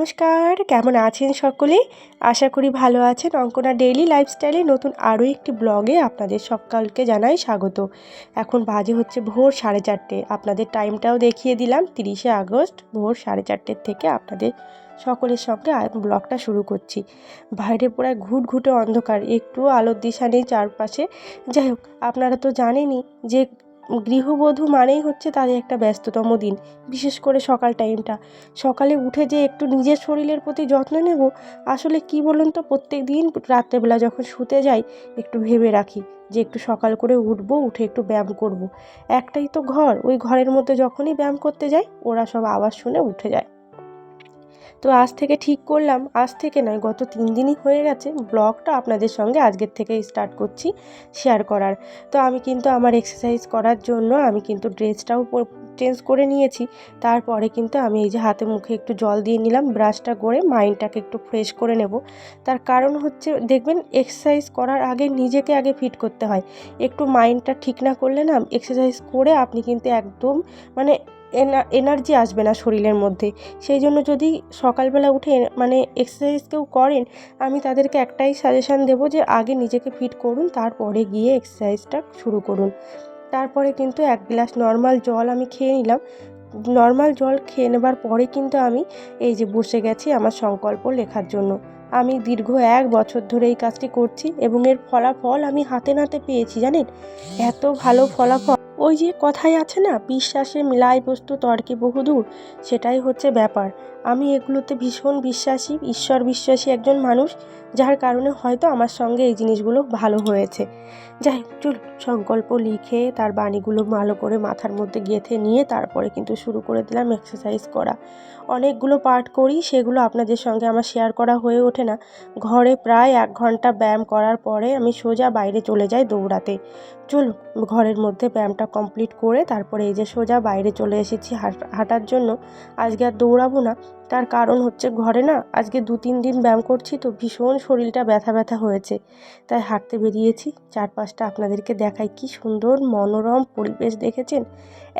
নমস্কার, কেমন আছেন সকলে? আশা করি ভালো আছেন। অঙ্কনা ডেইলি লাইফস্টাইলে নতুন আরও একটি ব্লগে আপনাদের সকালকে জানাই স্বাগত। এখন বাজে হচ্ছে ভোর সাড়ে চারটে। আপনাদের টাইমটাও দেখিয়ে দিলাম। তিরিশে আগস্ট, ভোর সাড়ে চারটের থেকে আপনাদের সকলের সঙ্গে ব্লগটা শুরু করছি। বাইরে প্রায় ঘুট ঘুটে অন্ধকার একটু আলোর দিশা নেই চারপাশে। যাই হোক, আপনারা তো জানেনই যে গৃহবধূ মানেই হচ্ছে তাদের একটা ব্যস্ততম দিন, বিশেষ করে সকাল টাইমটা সকালে উঠে যে একটু নিজের শরীরের প্রতি যত্ন নেব, আসলে কি বলুন তো, প্রত্যেক দিন রাত্রেবেলা যখন শুতে যাই, একটু ভেবে রাখি যে একটু সকাল করে উঠবো, উঠে একটু ব্যায়াম করব। একটাই তো ঘর, ওই ঘরের মধ্যে যখনই ব্যায়াম করতে যাই, ওরা সব আওয়াজ শুনে উঠে যায় তো আজ থেকে ঠিক করলাম। আজ থেকে নয়, গত তিন দিনই হয়ে গেছে। ব্লগটা আপনাদের সঙ্গে আজকের থেকে স্টার্ট করছি শেয়ার করার। তো আমি কিন্তু আমার এক্সারসাইজ করার জন্য আমি কিন্তু ড্রেসটাও চেঞ্জ করে নিয়েছি। তারপরে কিন্তু আমি এই যে হাতে মুখে একটু জল দিয়ে নিলাম ব্রাশটা করে মাইন্ডটাকে একটু ফ্রেশ করে নেব। তার কারণ হচ্ছে, দেখবেন এক্সারসাইজ করার আগে নিজেকে আগে ফিট করতে হয়। একটু মাইন্ডটা ঠিক না করলে না এক্সারসাইজ করে আপনি কিন্তু একদম মানে এনার্জি আসবে না শরীরের মধ্যে। সেই জন্য যদি সকালবেলা উঠে মানে এক্সারসাইজ কেউ করেন, আমি তাদেরকে একটাই সাজেশান দেবো যে আগে নিজেকে ফিট করুন, তারপরে গিয়ে এক্সারসাইজটা শুরু করুন। তারপরে কিন্তু এক গ্লাস নর্মাল জল আমি খেয়ে নিলাম। নর্মাল জল খেয়ে নেবার পরে কিন্তু আমি এই যে বসে গেছি আমার সংকল্প লেখার জন্য। আমি দীর্ঘ এক বছর ধরে এই কাজটি করছি এবং এর ফলাফল আমি হাতে নাতে পেয়েছি, জানেন? এত ভালো ফলাফল ওই যে কথায় আছে না বিশ্বাসে মিলাই বস্তু তর্কে বহুদূর সেটাই হচ্ছে ব্যাপার। আমি এগুলোতে ভীষণ বিশ্বাসী, ঈশ্বর বিশ্বাসী একজন মানুষ, যার কারণে হয়তো আমার সঙ্গে এই জিনিসগুলো ভালো হয়েছে। যাই চল সংকল্প লিখে তার বাণীগুলো ভালো করে মাথার মধ্যে গেঁথে নিয়ে তারপরে কিন্তু শুরু করে দিলাম এক্সারসাইজ করা। অনেকগুলো পার্ট করি, সেগুলো আপনাদের সঙ্গে আমার শেয়ার করা হয়ে ওঠে না। ঘরে প্রায় এক ঘণ্টা ব্যায়াম করার পরে আমি সোজা বাইরে চলে যাই দৌড়াতে। চলুন ঘরের মধ্যে ব্যায়ামটা কমপ্লিট করে তারপরে এই যে সোজা বাইরে চলে এসেছি হাঁটার জন্য। আজকে আর দৌড়াবো না। তার কারণ হচ্ছে ঘরে না আজকে দু তিন দিন ব্যায়াম করছি তো ভীষণ শরীরটা ব্যথা ব্যথা হয়েছে। তাই হাঁটতে বেরিয়েছি, চারপাশটা আপনাদেরকে দেখাই কি সুন্দর মনোরম পরিবেশ দেখেছেন?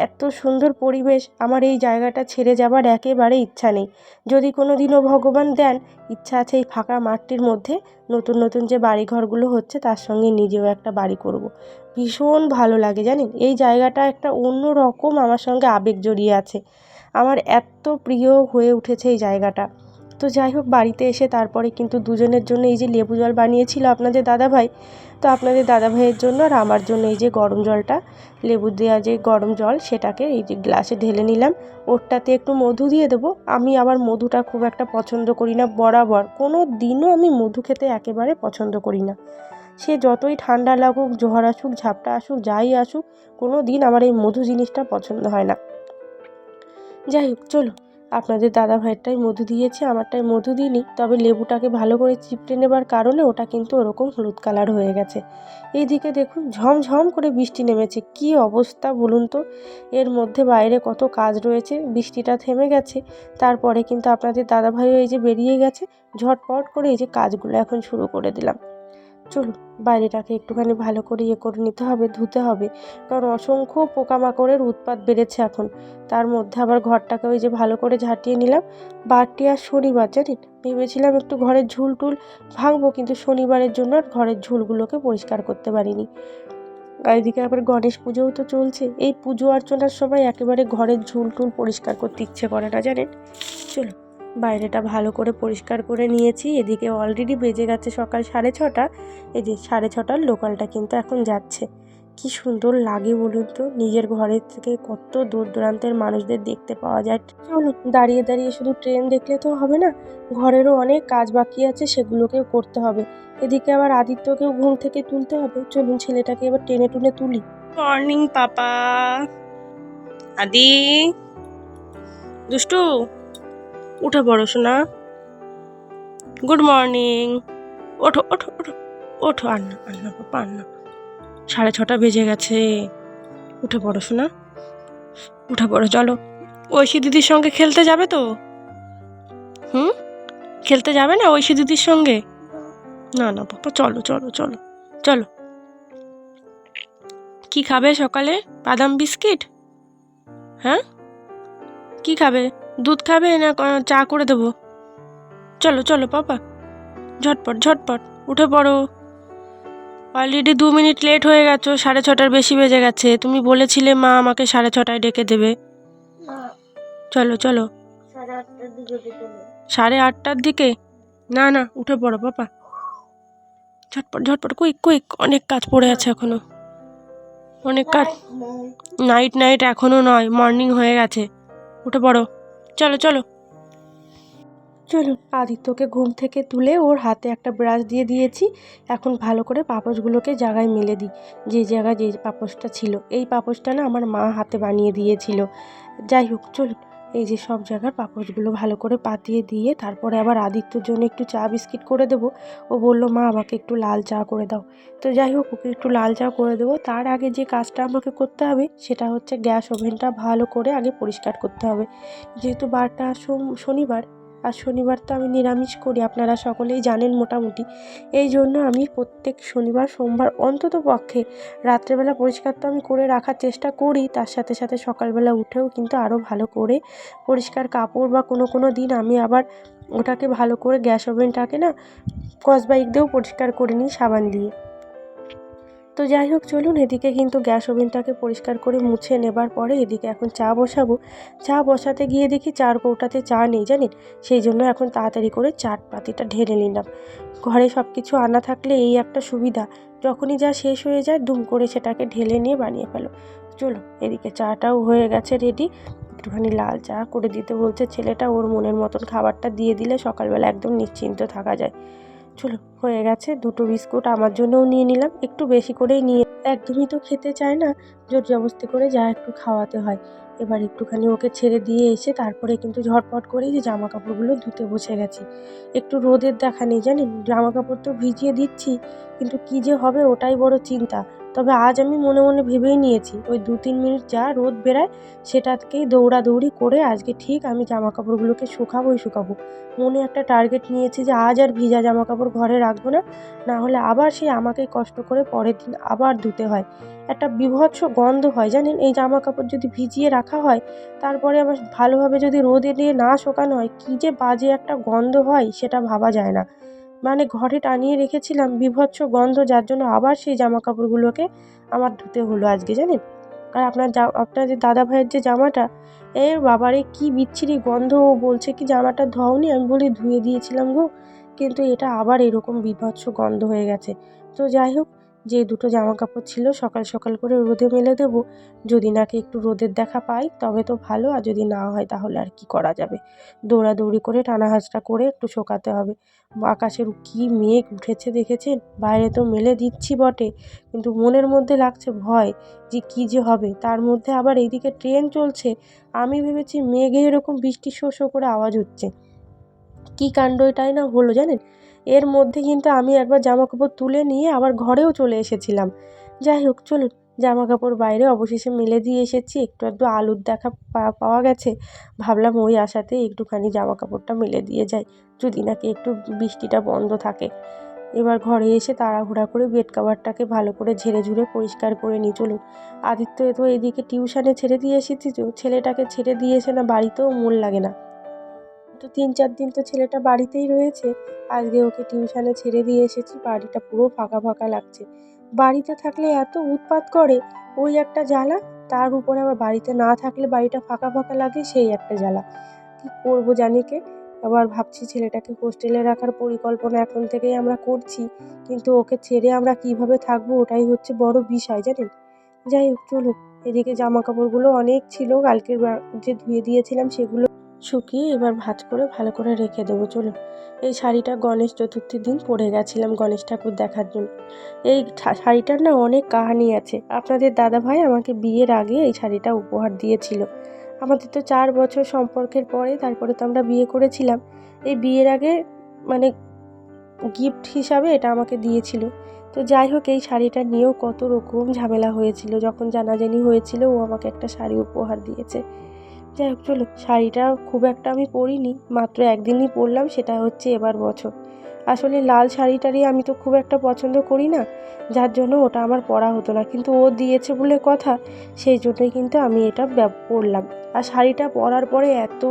এত সুন্দর পরিবেশ, আমার এই জায়গাটা ছেড়ে যাবার একেবারে ইচ্ছা নেই। যদি কোনো দিনও ভগবান দেন, ইচ্ছা আছে এই ফাঁকা মাঠটির মধ্যে নতুন নতুন যে বাড়িঘরগুলো হচ্ছে তার সঙ্গে নিজেও একটা বাড়ি করব। ভীষণ ভালো লাগে জানেন, এই জায়গাটা একটা অন্য রকম আমার সঙ্গে আবেগ জড়িয়ে আছে। আমার এত প্রিয় হয়ে উঠেছে এই জায়গাটা। তো যাই হোক, বাড়িতে এসে তারপরে কিন্তু দুজনের জন্য এই যে লেবু জল বানিয়েছিল আপনাদের দাদাভাই, তো আপনাদের দাদাভাইয়ের জন্য আর আমার জন্য এই যে গরম জলটা, লেবু দেওয়া যে গরম জল, সেটাকে এই যে গ্লাসে ঢেলে নিলাম। ওরটাতে একটু মধু দিয়ে দেবো। আমি আবার মধুটা খুব একটা পছন্দ করি না, বরাবর। কোনো দিনও আমি মধু খেতে একেবারে পছন্দ করি না। সে যতই ঠান্ডা লাগুক ঝড় আসুক, ঝাপটা আসুক, যাই আসুক, কোনো দিন আমার এই মধু জিনিসটা পছন্দ হয় না। যাই হোক, চলো। আপনাদের দাদা ভাইয়েরটাই মধু দিয়েছে, আমারটাই মধু দিইনি। তবে লেবুটাকে ভালো করে চিপটে নেবার কারণে ওটা কিন্তু ওরকম হলুদ কালার হয়ে গেছে। এইদিকে দেখুন, ঝমঝম করে বৃষ্টি নেমেছে। কি অবস্থা বলুন তো? এর মধ্যে বাইরে কত কাজ রয়েছে, বৃষ্টিটা থেমে গেছে। তারপরে কিন্তু আপনাদের দাদাভাইও এই যে বেরিয়ে গেছে, ঝটপট করে এই যে কাজগুলো এখন শুরু করে দিলাম। চলুন, বাইরেটাকে একটুখানি ভালো করে ইয়ে করে নিতে হবে, ধুতে হবে। কারণ অসংখ্য পোকামাকড়ের উৎপাত বেড়েছে এখন। তার মধ্যে আবার ঘরটাকে ওই যে ভালো করে ঝাঁটিয়ে নিলাম। বারটি আর শনিবার, জানেন? ভেবেছিলাম একটু ঘরের ঝুল টুল ভাঙবো, কিন্তু শনিবারের জন্য আর ঘরের ঝুলগুলোকে পরিষ্কার করতে পারিনি। এদিকে আবার গণেশ পুজোও তো চলছে। এই পুজো অর্চনার সময় একেবারে ঘরের ঝুল টুল পরিষ্কার করতে ইচ্ছে করে না, জানেন? চলো বাইরেটা ভালো করে পরিষ্কার করে নিয়েছি। এদিকে অলরেডি বেজে গেছে সকাল সাড়ে ছটা। এই যে সাড়ে ছটার লোকালটা কিন্তু এখন যাচ্ছে। কি সুন্দর লাগে বলুন তো। নিজের ঘরের থেকে কত দূর দূরান্তের মানুষদের দেখতে পাওয়া যায়। চলুন, দাঁড়িয়ে দাঁড়িয়ে শুধু ট্রেন দেখলে তো হবে না, ঘরেরও অনেক কাজ বাকি আছে, সেগুলোকেও করতে হবে। এদিকে আবার আদিত্যকেও ঘুম থেকে তুলতে হবে। চলুন, ছেলেটাকে এবার টেনে টুনে তুলি। Morning papa. আদি। দুষ্টু উঠে পড়ো শোনা গুড মর্নিং ওঠো ওঠো ওঠো ওঠো, আন্না আন্না পাপা আন্না। সাড়ে ছটা বেজে গেছে। উঠে পড়ো শোনা উঠে পড়ো চলো। ঐশী দিদির সঙ্গে খেলতে যাবে তো? হুম? খেলতে যাবে না ঐশী দিদির সঙ্গে? না না পাপা চলো চলো চলো চলো। কি খাবে সকালে? বাদাম বিস্কিট? হ্যাঁ? কি খাবে? দুধ খাবে না চা করে দেবো। চলো চলো, পাপা। ঝটপট ঝটপট, উঠে পড়ো। অলরেডি দু মিনিট লেট হয়ে গেছো, সাড়ে ছটার বেশি বেজে গেছে। তুমি বলেছিলে মা আমাকে সাড়ে ছটায় ডেকে দেবে। চলো চলো। সাড়ে আটটার দিকে? না না, উঠে পড়ো, পাপা। ঝটপট ঝটপট কুইক কুইক অনেক কাজ পড়ে আছে এখনও। অনেক কাজ। নাইট নাইট এখনও নয় মর্নিং হয়ে গেছে। উঠে পড়ো। চলো চলো। চলুন আদিত্যকে ঘুম থেকে তুলে ওর হাতে একটা ব্রাশ দিয়ে দিয়েছি। এখন ভালো করে পাপোশগুলোকে জায়গায় মেলে দিই। যে জায়গায় যে পাপোশটা ছিল, এই পাপোশটা না আমার মা হাতে বানিয়ে দিয়েছিল। যাই হোক, চলুন। এই যে সব জায়গার পাপড়গুলো ভালো করে পাতিয়ে দিয়ে তারপরে আবার আদিত্যর জন্য একটু চা বিস্কিট করে দেবো। ও বলল, মা, আমাকে একটু লাল চা করে দাও। তো যাই হোক, ওকে একটু লাল চা করে দেবো। তার আগে যে কাজটা আমাকে করতে হবে, সেটা হচ্ছে গ্যাস ওভেনটা ভালো করে আগে পরিষ্কার করতে হবে। যেহেতু বারটা শনিবার আর শনিবার তো আমি নিরামিষ করি, আপনারা সকলেই জানেন মোটামুটি। এই জন্য আমি প্রত্যেক শনিবার, সোমবার অন্তত পক্ষে রাত্রেবেলা পরিষ্কার তো আমি করে রাখার চেষ্টা করি, তার সাথে সাথে সকালবেলা উঠেও কিন্তু আরও ভালো করে পরিষ্কার কাপড় বা কোনো কোনো দিন আমি আবার ওটাকে ভালো করে গ্যাস ওভেনটাকে না স্কচ বাইক দিয়েও পরিষ্কার করে নিই সাবান দিয়ে। তো যাই হোক, চলুন, এদিকে কিন্তু গ্যাস ওভেনটাকে পরিষ্কার করে মুছে নেবার পরে এদিকে এখন চা বসাবো। চা বসাতে গিয়ে দেখি চার কৌটাতে চা নেই, জানেন? সেই জন্য এখন তাড়াতাড়ি করে চাট পাতিটা ঢেলে নিলাম। ঘরে সব কিছু আনা থাকলে এই একটা সুবিধা, যখনই যা শেষ হয়ে যায়, দুম করে সেটাকে ঢেলে নিয়ে বানিয়ে ফেলো। চলো এদিকে চাটাও হয়ে গেছে রেডি একটুখানি লাল চা করে দিতে বলছে ছেলেটা, ওর মনের মতন খাবারটা দিয়ে দিলে সকালবেলা একদম নিশ্চিন্ত থাকা যায়। চলো হয়ে গেছে, দুটো বিস্কুট আমার জন্যও নিয়ে নিলাম, একটু বেশি করেই নিয়ে একদমই তো খেতে চায় না, জোর জবস্তি করে যা একটু খাওয়াতে হয়। এবার একটুখানি ওকে ছেড়ে দিয়ে এসে তারপরে কিন্তু ঝটপট করেই যে জামা কাপড়গুলো ধুতে বসে গেছি। একটু রোদের দেখা নেই জানেন জামা কাপড় তো ভিজিয়ে দিচ্ছি, কিন্তু কী যে হবে ওটাই বড় চিন্তা। তবে আজ আমি মনে মনে ভেবেই নিয়েছি, ওই দু তিন মিনিট যা রোদ বেরায় সেটাকেই দৌড়াদৌড়ি করে আজকে ঠিক আমি জামা কাপড়গুলোকে শুকাবোই শুকাবো। মনে একটা টার্গেট নিয়েছি যে আজ আর ভিজা জামা কাপড় ঘরে রাখব না না হলে আবার সে আমাকেই কষ্ট করে পরের দিন আবার ধুতে হয়। একটা বিভৎস গন্ধ হয়, জানেন? এই জামা কাপড় যদি ভিজিয়ে রাখা হয়, তারপরে আবার ভালোভাবে যদি রোদে দিয়ে না শোকানো হয়, কী যে বাজে একটা গন্ধ হয় সেটা ভাবা যায় না। মানে ঘরে টানিয়ে রেখেছিলাম বিভৎস গন্ধ, যার জন্য আবার সেই জামা কাপড়গুলোকে আমার ধুতে হলো আজকে, জানেন? আর আপনার জা, আপনার যে দাদা ভাইয়ের যে জামাটা, এর বাবারে কি বিচ্ছিরি গন্ধ, ও বলছে কি জামাটা ধোওনি, আমি বলি ধুয়ে দিয়েছিলাম গো, কিন্তু এটা আবার এরকম বিভৎস গন্ধ হয়ে গেছে। তো যাই হোক যে দুটো জামা কাপড় ছিল সকাল সকাল করে রোদে মেলে দেবো, যদি নাকি একটু রোদের দেখা পাই তবে তো ভালো, আর যদি না হয় তাহলে আর কি করা যাবে? দৌড়াদৌড়ি করে টানা হাঁচড়া করে একটু শোকাতে হবে। আকাশের কী মেঘ উঠেছে দেখেছেন? বাইরে তো মেলে দিচ্ছি বটে, কিন্তু মনের মধ্যে লাগছে ভয় যে কী যে হবে। তার মধ্যে আবার এইদিকে ট্রেন চলছে, আমি ভেবেছি মেঘে এরকম বৃষ্টি শো শো করে আওয়াজ হচ্ছে। কী কাণ্ড এটাই না হলো জানেন? এর মধ্যে কিন্তু আমি একবার জামা কাপড় তুলে নিয়ে আবার ঘরেও চলে এসেছিলাম। যাই হোক, চলুন জামা কাপড় বাইরে অবশেষে মেলে দিয়ে এসেছি। একটু একটু আলুর দেখা পাওয়া গেছে। ভাবলাম ওই আশাতে একটুখানি জামা কাপড়টা মেলে দিয়ে যাই, যদি নাকি একটু বৃষ্টিটা বন্ধ থাকে। এবার ঘরে এসে তাড়াহুড়া করে বেড কাভারটাকে ভালো করে ঝেড়ে ঝুড়ে পরিষ্কার করে নিই। চলুন, আদিত্য তো এদিকে টিউশনে ছেড়ে দিয়ে এসেছি। ছেলেটাকে ছেড়ে দিয়ে এসে না বাড়িতেও মন লাগে না। তো তিন চার দিন তো ছেলেটা বাড়িতেই রয়েছে। আজকে ওকে টিউশনে ছেড়ে দিয়ে এসেছি, বাড়িটা পুরো ফাঁকা ফাঁকা লাগছে। বাড়িতে থাকলে এত উৎপাত করে ওই একটা জ্বালা, তার উপরে আবার বাড়িতে না থাকলে বাড়িটা ফাঁকা ফাঁকা লাগে সেই একটা জ্বালা। কী করব জানি কে? আবার ভাবছি ছেলেটাকে হোস্টেলে রাখার পরিকল্পনা এখন থেকেই আমরা করছি, কিন্তু ওকে ছেড়ে আমরা কীভাবে থাকব ওটাই হচ্ছে বড় বিষয়, জানেন? যাই হোক, চলুক। এদিকে জামা কাপড়গুলো অনেক ছিল, কালকের যে ধুয়ে দিয়েছিলাম সেগুলো শুকিয়ে এবার ভাঁজ করে ভালো করে রেখে দেবো, চলুন। এই শাড়িটা গণেশ চতুর্থীর দিন পরে গেছিলাম গণেশ ঠাকুর দেখার জন্য। এই শাড়িটার না অনেক কাহানি আছে। আপনাদের দাদা ভাই আমাকে বিয়ের আগে এই শাড়িটা উপহার দিয়েছিল। আমাদের তো চার বছর সম্পর্কের পরে তারপরে তো আমরা বিয়ে করেছিলাম। এই বিয়ের আগে মানে গিফট হিসাবে এটা আমাকে দিয়েছিল। তো যাই হোক, এই শাড়িটা নিয়েও কত রকম ঝামেলা হয়েছিল। যখন জানাজানি হয়েছিল, ও আমাকে একটা শাড়ি উপহার দিয়েছে। যাই হোক চলো শাড়িটা খুব একটা আমি পরিনি, মাত্র একদিনই পরলাম, সেটা হচ্ছে এবার বছর। আসলে লাল শাড়িটারই আমি তো খুব একটা পছন্দ করি না, যার জন্য ওটা আমার পরা হতো না। কিন্তু ও দিয়েছে বলে কথা, সেই জন্যই কিন্তু আমি এটা পরলাম। আর শাড়িটা পরার পরে এত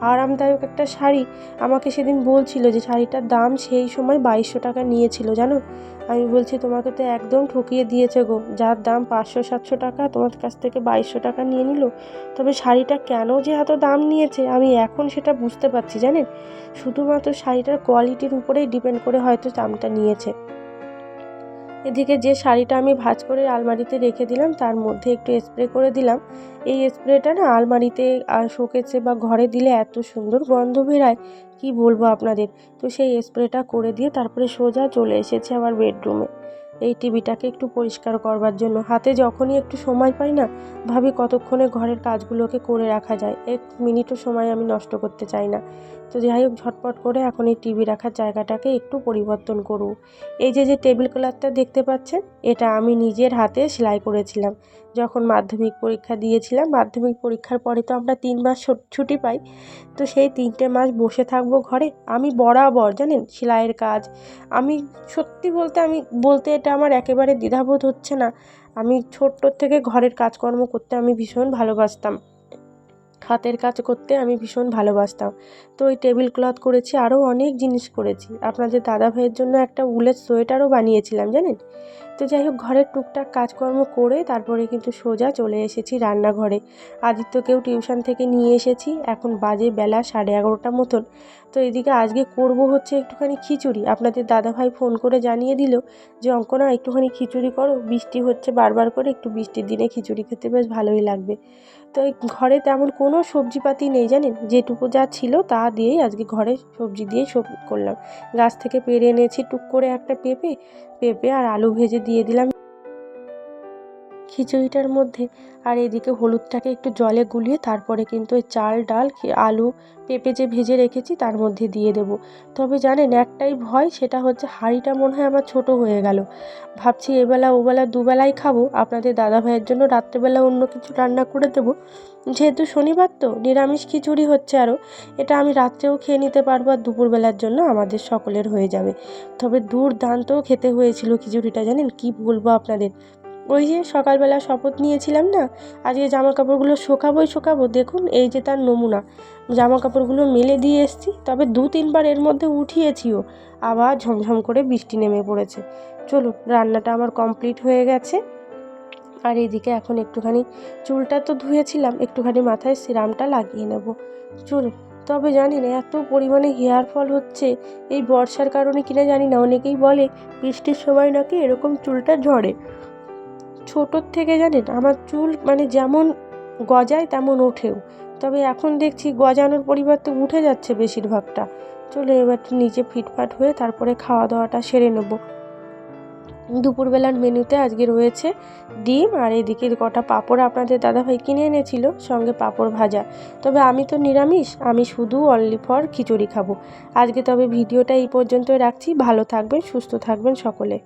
আরামদায়ক একটা শাড়ি। আমাকে সেদিন বলছিল যে শাড়িটার দাম সেই সময় বাইশশো টাকা নিয়েছিল, জানো? আমি বলছি, তোমাকে তো একদম ঠকিয়ে দিয়েছে গো। যার দাম পাঁচশো, সাতশো টাকা, তোমার কাছ থেকে বাইশশো টাকা নিয়ে নিল। তবে শাড়িটা কেন যে এত দাম নিয়েছে, আমি এখন সেটা বুঝতে পারছি, জানেন? শুধুমাত্র শাড়িটার কোয়ালিটির উপরেই ডিপেন্ড করে হয়তো দামটা নিয়েছে। এদিকে যে শাড়িটা আমি ভাঁজ করে আলমারিতে রেখে দিলাম, তার মধ্যে একটু স্প্রে করে দিলাম। এই স্প্রেটা না আলমারিতে শোকেসে বা ঘরে দিলে এত সুন্দর গন্ধ বেরায়। কি বলব আপনাদের? তো সেই স্প্রেটা করে দিয়ে তারপরে সোজা চলে এসেছে আমার বেডরুমে। এই টিভিটাকে একটু পরিষ্কার করবার জন্য। হাতে যখনই একটু সময় পাই না, ভাবি কতক্ষণে ঘরের কাজগুলোকে করে রাখা যায়। এক মিনিটও সময় আমি নষ্ট করতে চাই না। তো যাই হোক, ঝটপট করে এখন এই টিভি রাখার জায়গাটাকে একটু পরিবর্তন করব এই যে যে টেবিল ক্লথটা দেখতে পাচ্ছেন, এটা আমি নিজের হাতে সেলাই করেছিলাম। যখন মাধ্যমিক পরীক্ষা দিয়েছিলাম, মাধ্যমিক পরীক্ষার পরে তো আমরা তিন মাস ছুটি পাই। তো সেই তিনটে মাস বসে থাকব ঘরে, আমি বরাবর, জানেন, সেলাইয়ের কাজ। আমি সত্যি বলতে, আমি বলতে এটা আমার একেবারে দ্বিধাবোধ হচ্ছে না। আমি ছোট্ট থেকে ঘরের কাজকর্ম করতে আমি ভীষণ ভালোবাসতাম। হাতের কাজ করতে আমি ভীষণ ভালোবাসতাম। তো ওই টেবিল ক্লথ করেছি আরও অনেক জিনিস করেছি। আপনাদের দাদা ভাইয়ের জন্য একটা উলের সোয়েটারও বানিয়েছিলাম, জানেন? তো যাই হোক, ঘরের টুকটাক কাজকর্ম করে তারপরে কিন্তু সোজা চলে এসেছি রান্নাঘরে। আদিত্যকেও টিউশন থেকে নিয়ে এসেছি, এখন বাজে বেলা সাড়ে এগারোটা মতন। তো এদিকে আজকে করব হচ্ছে একটুখানি খিচুড়ি। আপনাদের দাদাভাই ফোন করে জানিয়ে দিল যে, অঙ্কনা, একটুখানি খিচুড়ি করো। বৃষ্টি হচ্ছে বারবার করে, একটু বৃষ্টির দিনে খিচুড়ি খেতে বেশ ভালোই লাগবে। তো ঘরে তেমন কোনো সবজিপাতি নেই জানেন? যেটুকু যা ছিল তা দিয়েই আজকে ঘরে সবজি দিয়েই সব করলাম। গাছ থেকে পেরে এনেছি টুক করে একটা পেঁপে। পেঁপে আর আলু ভেজে দিয়ে দিলাম খিচুড়িটার মধ্যে আর এদিকে হলুদটাকে একটু জলে গুলিয়ে তারপরে কিন্তু ওই চাল, ডাল আলু পেঁপে যে ভেজে রেখেছি তার মধ্যে দিয়ে দেবো। তবে জানেন একটাই ভয়, সেটা হচ্ছে হাঁড়িটা মনে হয় আমার ছোট হয়ে গেল। ভাবছি এবেলা, ওবেলা, দুবেলাই খাব। আপনাদের দাদা ভাইয়ের জন্য রাত্রেবেলা অন্য কিছু রান্না করে দেবো। যেহেতু শনিবার তো, নিরামিষ খিচুড়ি হচ্ছে আরও। এটা আমি রাত্রেও খেয়ে নিতে পারব আর দুপুরবেলার জন্য আমাদের সকলের হয়ে যাবে। তবে দুর্দান্ত খেতে হয়েছিল খিচুড়িটা, জানেন? কি বলব আপনাদের? ওই যে সকালবেলা শপথ নিয়েছিলাম না আজকে জামা কাপড়গুলো শোকাবোই শোকাবো, দেখুন এই যে তার নমুনা। জামা কাপড়গুলো মেলে দিয়ে এসছি, তবে দু তিনবার এর মধ্যে উঠিয়েছিও, আবার ঝমঝম করে বৃষ্টি নেমে পড়েছে। চলুন রান্নাটা আমার কমপ্লিট হয়ে গেছে। আর এদিকে এখন একটুখানি চুলটা তো ধুয়েছিলাম, একটুখানি মাথায় সিরামটা লাগিয়ে নেব। চলুন তবে জানি না, এত পরিমাণে হেয়ার ফল হচ্ছে, এই বর্ষার কারণে কিনা জানি না, অনেকেই বলে বৃষ্টির সময় নাকি এরকম চুলটা ঝরে। ছোটোর থেকে জানেন, আমার চুল মানে যেমন গজায় তেমন ওঠেও। তবে এখন দেখছি গজানোর পরিবর্তে উঠে যাচ্ছে বেশিরভাগটা। চলে এবার নিচে ফিটফাট হয়ে তারপরে খাওয়া দাওয়াটা সেরে নেব। দুপুরবেলার মেনুতে আজকে রয়েছে ডিম আর এদিকে কটা পাঁপড় আপনাদের দাদাভাই কিনে এনেছিল, সঙ্গে পাঁপড় ভাজা। তবে আমি তো নিরামিষ, আমি শুধু অনলি ফর খিচুড়ি খাব। আজকে তবে ভিডিওটা এই পর্যন্তই রাখছি, ভালো থাকবেন, সুস্থ থাকবেন সকলে।